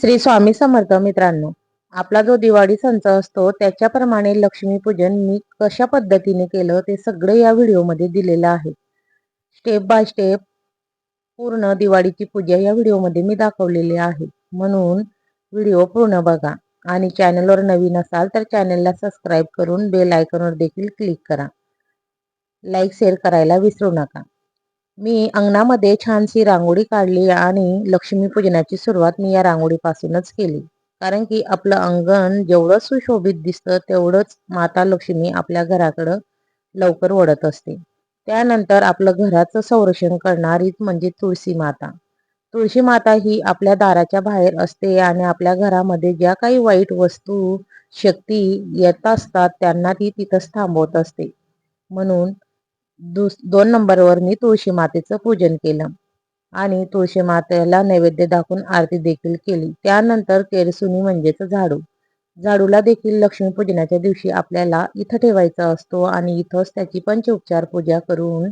श्री स्वामी समर्थ मित्रांनो आपला जो दिवाळी संच असतो त्याच्याप्रमाणे लक्ष्मीपूजन मी कशा पद्धतीने केलं ते सगळं या व्हिडिओमध्ये दिलेलं आहे. स्टेप बाय स्टेप पूर्ण दिवाळीची पूजा या व्हिडिओमध्ये मी दाखवलेली आहे. म्हणून व्हिडिओ पूर्ण बघा आणि चॅनलवर नवीन असाल तर चॅनलला सबस्क्राईब करून बेल आयकॉनवर देखील क्लिक करा. लाईक शेअर करायला विसरू नका. मी अंगणामध्ये छानशी रांगोळी काढली आणि लक्ष्मीपूजनाची सुरुवात मी या रांगोळीपासूनच केली. कारण की आपलं अंगण जेवढं सुशोभित दिसतं तेवढंच माता लक्ष्मी आपल्या घराकडं लवकर वळत असते. त्यानंतर आपलं घराचं संरक्षण करणारीच म्हणजे तुळशी माता. तुळशी माता ही आपल्या दाराच्या बाहेर असते आणि आपल्या घरामध्ये ज्या काही वाईट वस्तू शक्ती येत असतात त्यांना ती तिथंच थांबवत असते. म्हणून दुस दोन नंबरवर मी तुळशी मातेचं पूजन केलं. आणि तुळशी मातेला नैवेद्य दाखवून आरती देखील केली. त्यानंतर केरसुनी म्हणजेच झाडू. झाडूला देखील लक्ष्मीपूजनाच्या दिवशी आपल्याला इथं ठेवायचा असतो आणि इथंच त्याची पंचोपचार पूजा करून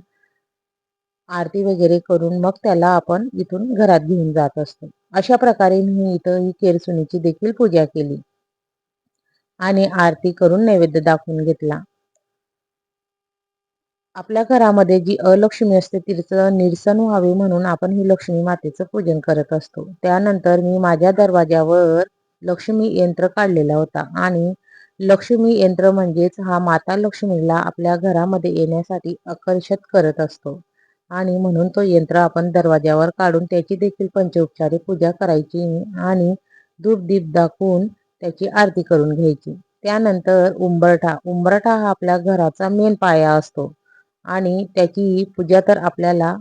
आरती वगैरे करून मग त्याला आपण इथून घरात घेऊन जात असतो. अशा प्रकारे मी इथं ही केरसुनीची देखील पूजा केली. आणि आरती करून नैवेद्य दाखवून घेतला. आपल्या घरामध्ये जी अलक्ष्मी असते तिचं निरसन व्हावे म्हणून आपण ही लक्ष्मी मातेचं पूजन करत असतो. त्यानंतर मी माझ्या दरवाज्यावर लक्ष्मी यंत्र काढलेला होता आणि लक्ष्मी यंत्र म्हणजेच हा माता लक्ष्मीला आपल्या घरामध्ये येण्यासाठी आकर्षित करत असतो. आणि म्हणून तो यंत्र आपण दरवाज्यावर काढून त्याची देखील पंचोपचारी पूजा करायची आणि धूप दीप दाखवून त्याची आरती करून घ्यायची. त्यानंतर उंबरठा उंबरठा हा आपल्या घराचा मेन पाया असतो. आणि त्याची पूजा तर आपल्याला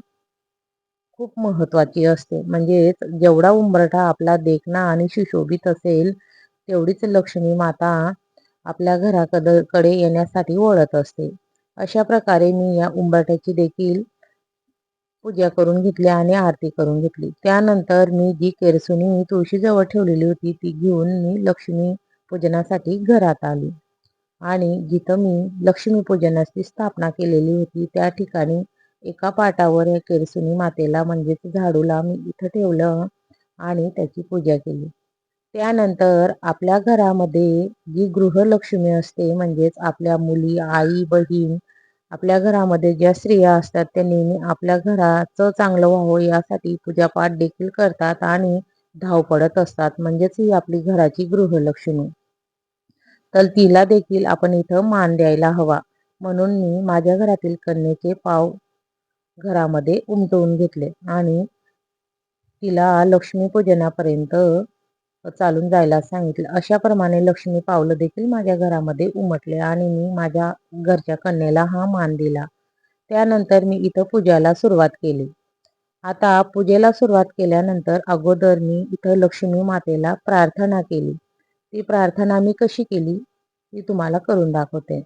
खूप महत्वाची असते. म्हणजेच जेवढा उंबरठा आपला देखणा आणि सुशोभित असेल तेवढीच लक्ष्मी माता आपल्या घराकडकडे येण्यासाठी ओळत असते. अशा प्रकारे मी या उंबरठ्याची देखील पूजा करून घेतली आणि आरती करून घेतली. त्यानंतर मी जी केरसुनी तुळशीजवळ ठेवलेली होती ती घेऊन मी लक्ष्मी पूजनासाठी घरात आली. आणि जिथं मी लक्ष्मीपूजनाची स्थापना केलेली होती त्या ठिकाणी एका पाटावर या केरसुनी मातेला म्हणजेच झाडूला मी इथं ठेवलं आणि त्याची पूजा केली. त्यानंतर आपल्या घरामध्ये जी गृहलक्ष्मी असते म्हणजेच आपल्या मुली आई बहीण आपल्या घरामध्ये ज्या स्त्रिया असतात त्या नेहमी आपल्या घराचं चांगलं व्हावं यासाठी पूजापाठ देखील करतात आणि धावपडत असतात. म्हणजेच ही आपली घराची गृहलक्ष्मी. तर तिला देखील आपण इथं मान द्यायला हवा. म्हणून मी माझ्या घरातील कन्येचे पाव घरामध्ये उमटवून घेतले आणि तिला लक्ष्मीपूजनापर्यंत चालून जायला सांगितलं. अशाप्रमाणे लक्ष्मी पावलं देखील माझ्या घरामध्ये उमटले आणि मी माझ्या घरच्या कन्येला हा मान दिला. त्यानंतर मी इथं पूजाला सुरुवात केली. आता पूजेला सुरुवात केल्यानंतर अगोदर मी इथं लक्ष्मी मातेला प्रार्थना केली. ती प्रार्थना मी कशी केली, ती तुम्हाला करून दाखवते.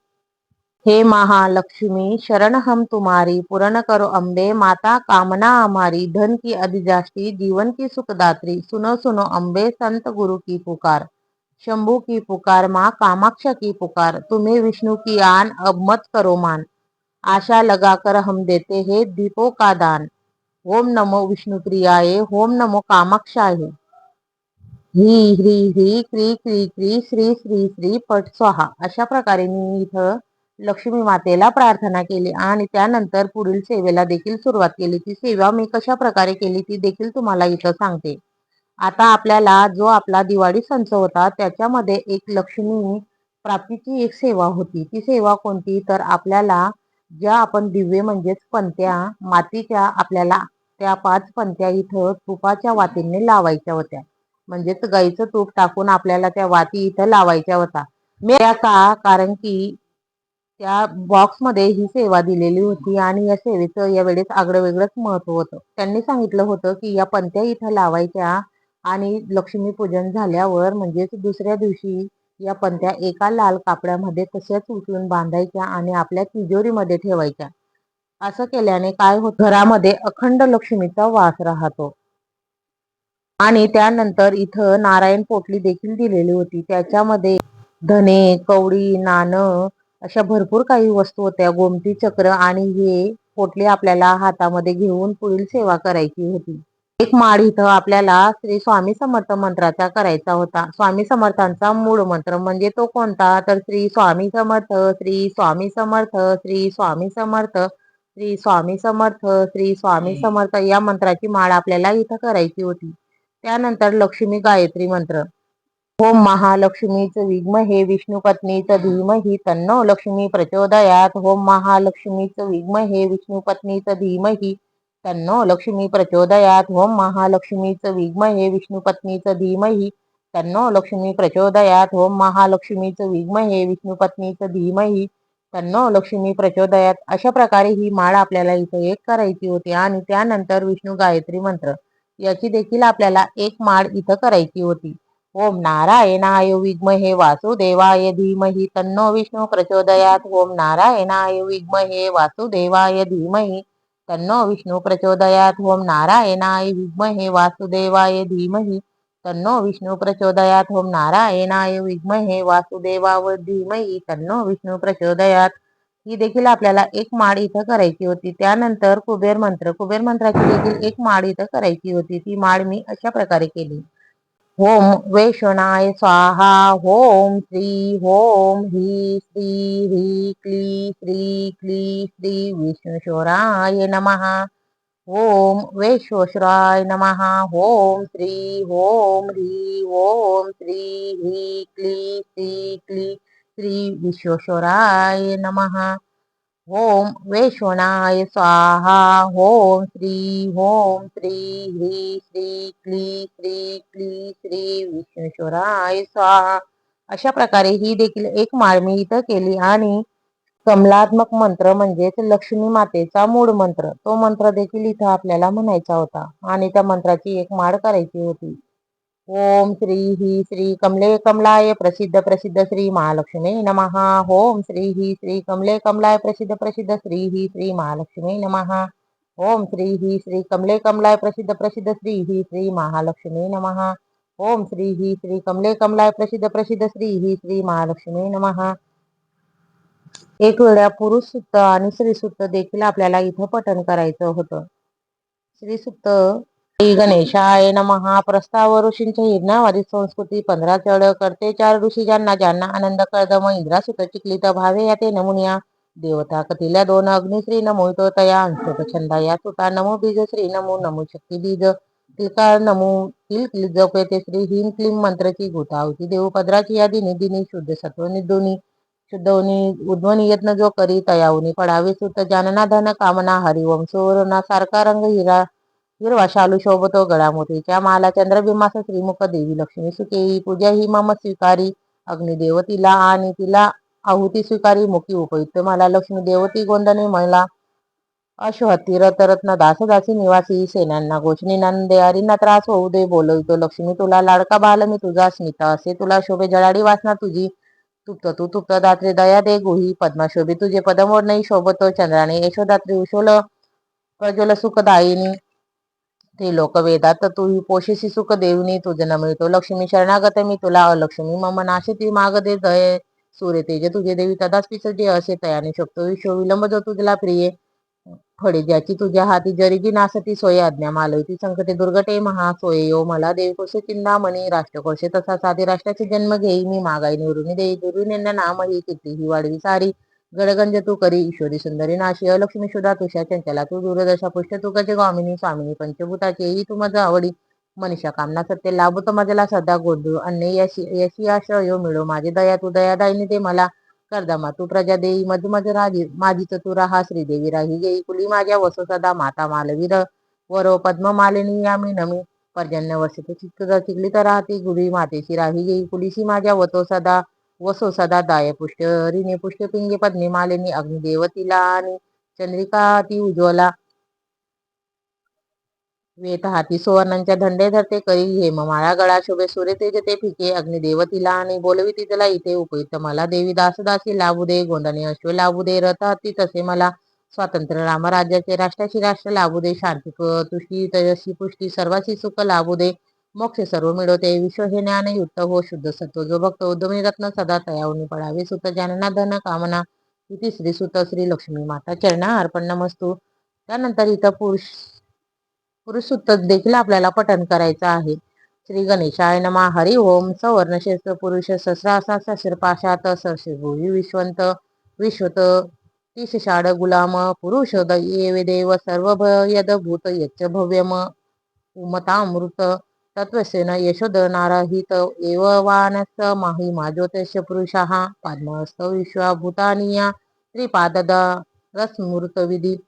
हे महालक्ष्मी शरण हम तुम्हारी, पूर्ण करो अंबे माता कामना हमारी, धन की अधिजाष्टी, जीवन की सुखदात्री, सुनो सुनो अंबे संत गुरु की पुकार, शंभु की पुकार, माँ कामाक्षा की पुकार, तुम्हें विष्णु की आन, अब मत करो मान। आशा लगाकर हम देते हैं दीपों का दान। ओम नमो विष्णु प्रियाय ओम नमो कामाक्षाय। ही ह्री ह्री क्री क्री क्री श्री श्री श्री पट स्वाहा. अशा प्रकारे मी इथं लक्ष्मी मातेला प्रार्थना केली आणि त्यानंतर पुढील सेवेला देखील सुरुवात केली. ती सेवा मी कशा प्रकारे केली ती देखील तुम्हाला इथं सांगते. आता आपल्याला जो आपला दिवाळी संच होता त्याच्यामध्ये एक लक्ष्मी प्राप्तीची एक सेवा होती. ती सेवा कोणती? तर आपल्याला ज्या आपण दिव्य म्हणजेच पंत्या मातीच्या आपल्याला त्या पाच पंत्या इथं तुपाच्या वातीने लावायच्या होत्या. म्हणजेच गाईचं तूप टाकून आपल्याला त्या वाती इथं लावायच्या होता. मेळ्या का कारण की त्या बॉक्समध्ये ही सेवा दिलेली होती आणि या सेवेचं यावेळेस आगळं वेगळंच महत्त्व होतं. त्यांनी सांगितलं होतं की या पंत्या इथं लावायच्या आणि लक्ष्मीपूजन झाल्यावर म्हणजेच दुसऱ्या दिवशी या पंत्या एका लाल कापड्यामध्ये तशाच उचलून बांधायच्या आणि आपल्या तिजोरीमध्ये ठेवायच्या. असं केल्याने काय होत? घरामध्ये अखंड लक्ष्मीचा वास राहतो. आणि त्यानंतर इथं नारायण पोटली देखील दिलेली होती. त्याच्यामध्ये धने कवडी नाणं अशा भरपूर काही वस्तू होत्या. गोमती चक्र आणि हे पोटली आपल्याला हातामध्ये घेऊन पुढील सेवा करायची होती. एक माळ इथं आपल्याला श्री स्वामी समर्थ मंत्राचा करायचा होता. स्वामी समर्थांचा मूळ मंत्र म्हणजे तो कोणता? तर श्री स्वामी समर्थ श्री स्वामी समर्थ श्री स्वामी समर्थ श्री स्वामी समर्थ श्री स्वामी समर्थ या मंत्राची माळ आपल्याला इथं करायची होती. त्यानंतर लक्ष्मी गायत्री मंत्र. ओम महालक्ष्मीच विद्महे विष्णू पत्नीच धीमहि तन्नो लक्ष्मी प्रचोदयात. ओम महालक्ष्मीच विद्महे विष्णू पत्नीच धीमहि तन्नो लक्ष्मी प्रचोदयात. ओम महालक्ष्मीच विद्महे विष्णू पत्नीच धीमहि तन्नो लक्ष्मी प्रचोदयात. ओम महालक्ष्मीच विद्महे विष्णू पत्नीच धीमहि तन्नो लक्ष्मी प्रचोदयात. अशा प्रकारे ही माळ आपल्याला इथे एक करायची होती आणि त्यानंतर विष्णू गायत्री मंत्र. याची देखील आपल्याला एक माळ इथं करायची होती. ओम नारायणाय विद्महे वासुदेवाय धीमहि तन्नो विष्णू प्रचोदयात. ओम नारायणाय विद्महे वासुदेवाय धीमहि तन्नो विष्णू प्रचोदयात. ओम नारायणाय विद्महे वासुदेवाय धीमहि तन्नो विष्णू प्रचोदयात. ओम नारायणाय विद्महे वासुदेवाव धीमहि तन्नो विष्णू प्रचोदयात. ही देखील आपल्याला एक माळ इथं करायची होती. त्यानंतर कुबेर मंत्र कुबेर मंत्राची देखील एक माळ इथं करायची होती. ती माळ मी अशा प्रकारे केली. होम वेषणाय स्वाहा होम श्री होम ह्री श्री ह्री क्ली श्री क्ली श्री विष्णुश्वराय नमः। ओम वैश्वेश्वराय नमः। होम श्री होम ह्री ओम श्री ह्री क्ली श्री क्ली। श्री विश्वेश्वराय नमः। ओम वैश्वनाय स्वाहा। ओम श्री ओम श्री ह्री श्री क्ली श्री क्ली श्री विश्वेश्वराय स्वाहा। अशा प्रकारे ही देखील एक माळ मी इथं केली आणि कमलात्मक मंत्र म्हणजेच लक्ष्मी मातेचा मूळ मंत्र तो मंत्र देखील इथं आपल्याला म्हणायचा होता आणि त्या मंत्राची एक माळ करायची होती. ओम श्री ही श्री कमले कमलाय प्रसिद्ध प्रसिद्ध श्री महालक्ष्मी नमहा ओम श्री ही श्री कमले कमलाय प्रसिद्ध प्रसिद्ध श्री ही श्री महालक्ष्मी नमः। ओम श्री ही श्री कमले कमलाय प्रसिद्ध प्रसिद्ध श्री ही श्री महालक्ष्मी नमः। ओम श्री ही श्री कमले कमलाय प्रसिद्ध प्रसिद्ध श्री ही श्री महालक्ष्मी नमः। एक वेळा पुरुष सुप्त आणि स्त्री सुप्त देखील आपल्याला इथं पठण करायचं होतं. श्री सुत्त गणेशाय नमहा प्रस्ताव ऋषींच्या हिरणावादी संस्कृती पंधरा चढ करते चार ऋषी. ज्यांना ज्यांना आनंद कळदम इंद्रा सुत चिकलित भावे. या ते नमुनिया. देवता कथिल्या दोन अग्निश्री नमो तो तया अंशक छंदा या सुता नमो बीज श्री नमो नमो शक्ती बीज. तिलकार नमो तिल किल जपेते श्री हिम क्लीम मंत्रची गुतावती देव पदराची या दिनी दिनी शुद्ध सत्व निधोनी. शुद्धवनी उद्वनी यत्न जो करी तयावनी पडावे सुत जानना धन कामना हरिवंश सोरना सारखा रंग हिरा. हिरवा शालू शोभतो गळामोतीच्या माला चंद्रबिंबास श्रीमुख देवी लक्ष्मी सुकेई. पूजा ही मम स्वीकारी अग्निदेवतीला आणि तिला आहुती स्वीकारी मुखी उपयुक्त मला. लक्ष्मी देवती गोंदने मला अश्वहत्ती रतरत्न दासदासी निवासी सेनांना गोष्णी नंदे त्रास होऊ दे बोलवतो लक्ष्मी तुला. लाडका बाल मी तुझा स्मिता असे तुला शोभे. जळाडी वासना तुझी तुप्त तू तुप्त दात्रे दया दे गुही पद्माशोभी. तुझे पदमोर नाही शोभतो चंद्राने. यशोदात्री उशोल प्रज्वल सुखदायिनी ते वेदात तू ही पोषेशी सुख देवनी न मिळतो लक्ष्मी शरणागत मी तुला अलक्ष्मी मम नाशे ती माग दे दय. सूर्य तेज तुझे देवी तदाच पिसजे असे तयाने शकतो विश्व विलंब जो तुझला प्रिय. फळे ज्याची तुझ्या हाती नास नासती सोय आज्ञा मालवती. संकटे दुर्गटे महा सोय यो मला देवी कोशे चिंतामणी राष्ट्रकोशे तसा साधी राष्ट्राचे जन्म घेई. मी मागाई निवृणी देई. दुर्विनेंना नाम ही किती ही वाढवी सारी. गडगंज तू करी ईश्वरी सुंदरी नाशी लक्ष्मी सुधा तुषा चंचला तू दूरदशा पुष्ट तू गजे गामिनी स्वामिनी पंचभूताचे ही तू माझा आवडी. मनीषा कामना सत्य लाभतो माझ्याला सदा गोंधू अन्य यशी यशी आश्रय मिळो माझी दया तू दयादायनी दे मला. करदमा तू प्रजा देई मधु मज राजी माझी तू राहा श्रीदेवी राही गेई कुली माझ्या वसो सदा माता मालवीर. वरो पद्म मालिनी यामी नमी. पर्जन्य वसत चित्त चिखली तर राहती गुरी मातेशी राही गेई कुलीशी माझ्या वतो सदा. वसो सदा दाय पुष्ट रिने पुष्ट पिंगे पद्मी मालिनी अग्निदेवतीला आणि चंद्रिका ती उज्ज्वला। वेत हाती सुवर्णांच्या धंडे धरते करी हे माळा गळा शोभे सूर्य तेज ते फिके अग्निदेवतीला आणि बोलवी तिला इथे उपयुक्त मला देवी दासदासी लाभू दे गोंडणे अश्व लाभू दे रथ हाती तसे मला। स्वातंत्र्य रामराज्याचे राष्ट्राशी राष्ट्र लाभू दे शांती तुष्टी तयशी पुष्टी सर्वाशी सुख लाभू दे। मोक्ष सर्व मिळवते. विश्व हे ज्ञान युक्त हो शुद्ध सत्व. जो भक्त उद्यमी रत्न सदा तयावनी पडावे सुत ज्ञानना धन कामना. इथे श्री सुत श्री लक्ष्मी माता चरणा अर्पण नमस्तू. त्यानंतर इथं पुरुष पुरुषसूत्र देखील आपल्याला पठन करायचं आहे. श्री गणेशाय नमा. हरी ओम. सवर्णशेष पुरुष सहस्रासा सहस्र पाशात सहस्र भुवी विश्वंत. विश्वत तिसषाड गुलाम. पुरुष ये देव. सर्व यद भूत यच्च भव्यम. उमतामृत. तत्वसेन यशोद नारहित एव वानस महिमा ज्योतिष पुरुषः पद्मस्तौ विश्वाभूतानीया त्रिपादद रस्मृत त्रिपुदात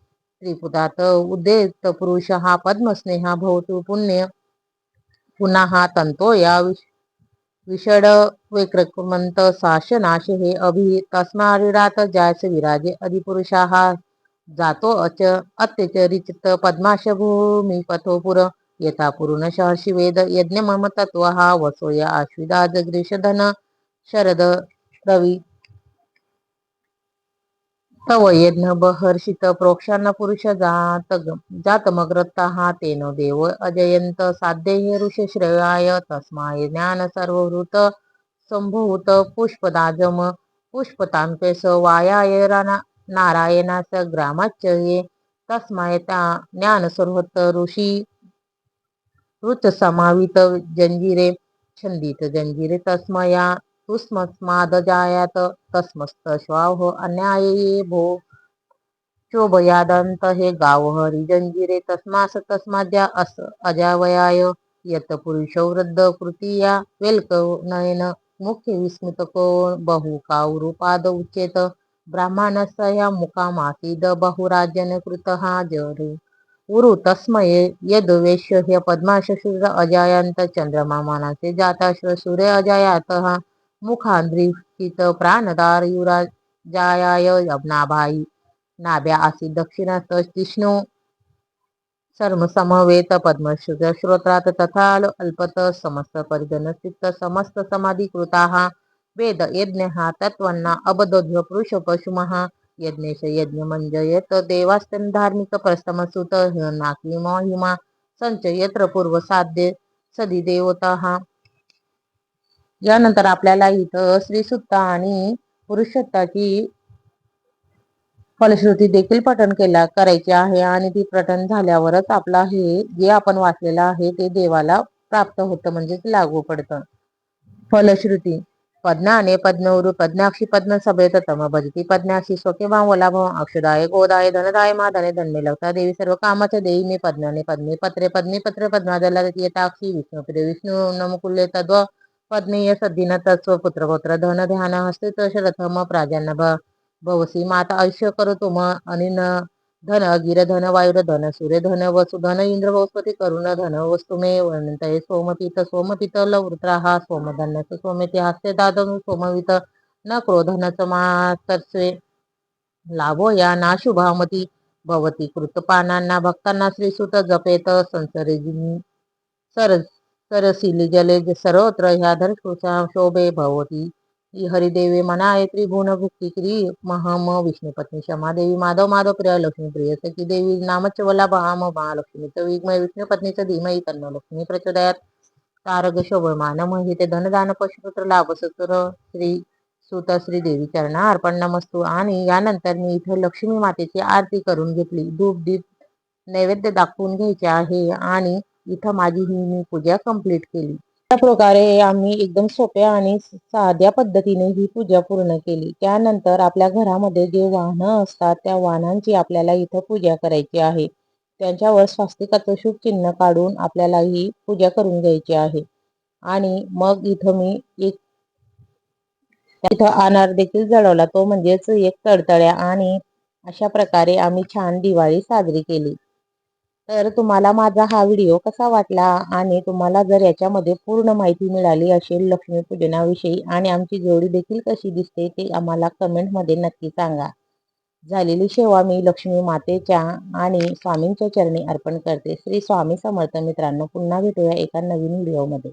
त्रिपुतात उद्देत पद्मस्नेहा भवतु पुण्य पुनः तंतो या विषड विक्रमंत शासनाश हे अभि तस्मारिडात जायस विराजे अधिपुरुषाः जातो अच अत्यचरिचित पद्माश भूमिपथो पुर यथा पूर्ण शिवेद यज्ञ मम तत्व हा वसोय आश्विदाज ग्रीषधन शरद रवी। तव यज्ञ बहर्षित प्रोक्षान्न पुरुष जात जातमग्रता हा तेन देव अजयंत साध्ये हे श्रेयाय तस्माय ज्ञान सर्वभूत संभूत पुष्पदाजम पुष्पतांपेस वायाय नारायणास ग्रामाच्य तस्माय त्या ज्ञान सर्वत ऋषी ऋत समावित जंजिरे छंदित जंजिरे तस्मया तुस्मस्मादजायात तस्मस्त श्वाह अन्याये भो शोभयादंत हे गाव हरी जंजिरे तस्मास तस्माद्या अस अजावयाय यत पुरुषो वृद्ध कृतीया वेलक नयन मुख्य विस्मित को बहु काउरुपाद उच्चेत ब्राह्मणस्य मुकामासीद बहुराजन कृत हा जरू उरु तस्मये यद वेश्य ह्य पद्माशूर अजायंत चंद्रमा मानाचे जाताश्र सूर्य अजायात हा प्राणदार युराजायाय नाभाई नाभ्या आसी दक्षिणात विष्णू सर्वसमवेत समवेत श्रोत्रात तथा अल्पत समस्त परिजन चित्त समस्त समाधिकृता वेद यज्ञ हा तत्वन्ना पुरुष पशुमहा यज्ञेश यज्ञ मंजयत देवास्तन धार्मिक प्रस्थमसुत नाकी महिमा संच यत्र पूर्व साध्य सदी देवता हा. यानंतर आपल्याला इथं श्रीसुत्ता आणि पुरुषसत्ताची फलश्रुती देखील पठण केला करायची आहे आणि ती पठण झाल्यावरच आपला हे जे आपण वाचलेलं आहे ते देवाला प्राप्त होतं म्हणजेच लागू पडतं. फलश्रुती. पद्नाने पद्मवरु पद्माक्षी पद्म सभेत तम भजती पद्माक्षी स्वके वलाभ अक्षदाय गोदाय धनदाय माधने धन्मे लवता देवी सर्व कामाच्या देवी मी पद्माने पद्मे पत्रे पद्मी पत्र पद्मादला येताक्षी विष्णू विष्णू नमकुल्ले तद्व पद्मीय सद्दीन तत्व पुत्रपौत्र धन ध्यान हस्ते शरथम प्राजान भवसी माता आयुष्य करतो म अनिन धन गिर धन वायुर धन सूर्य धन वसु धन इंद्र वस्पती करुण धन वस्तुमे मे वर्णतय सोमतीत सोमतीत लवृत्रा हा सोमधन्याच सोमेती हास्य दादनु सोमवित न क्रोधनच मातर्स्वे लाभो या ना शुभामती भवती कृतपानांना भक्तांना श्रीसुत जपेत संसरे सर सरसिली जले सर्वत्र ह्या धर्षुषा शोभे भवती हरिदेवे मनाय त्रिभुवन भुक्ती श्री महम विष्णुपत्नी क्षमादेवी माधव माधव प्रिय लक्ष्मी प्रिय सखी देवी नामचवला भाम महालक्ष्मीच विघ्मय विष्णुपत्नीच धीमही तन्न लक्ष्मी प्रचोदयात। तारग शोभमान महिते धनदान पशुपुत्र लाभसुत्र श्री सुत श्री देवी चरणा अर्पण नमस्तू। आणि यानंतर मी इथे लक्ष्मी मातेची आरती करून घेतली. धूप दीप नैवेद्य दाखवून घ्यायचे आहे आणि इथं माझी ही मी पूजा कंप्लीट केली. अशा प्रकारे आम्ही एकदम सोप्या आणि साध्या पद्धतीने ही पूजा पूर्ण केली. त्यानंतर आपल्या घरामध्ये जे वाहनं असतात त्या वाहनांची आपल्याला इथं पूजा करायची आहे. त्यांच्यावर स्वास्तिकाचं शुभ चिन्ह काढून आपल्याला ही पूजा करून घ्यायची आहे. आणि मग इथं मी एक इथं अनार देखील जळवला. तो म्हणजेच एक तडतड्या आणि अशा प्रकारे आम्ही छान दिवाळी साजरी केली. तर तुम्हाला माझा हा व्हिडिओ कसा वाटला? आणि तुम्हाला जर याच्यामध्ये पूर्ण माहिती मिळाली असेल लक्ष्मीपूजनाविषयी आणि आमची जोडी देखील कशी दिसते ते आम्हाला कमेंटमध्ये नक्की सांगा. झालेली सेवा मी लक्ष्मी मातेच्या आणि स्वामींच्या चरणी अर्पण करते. श्री स्वामी समर्थ मित्रांनो पुन्हा भेटूया एका नवीन व्हिडिओमध्ये.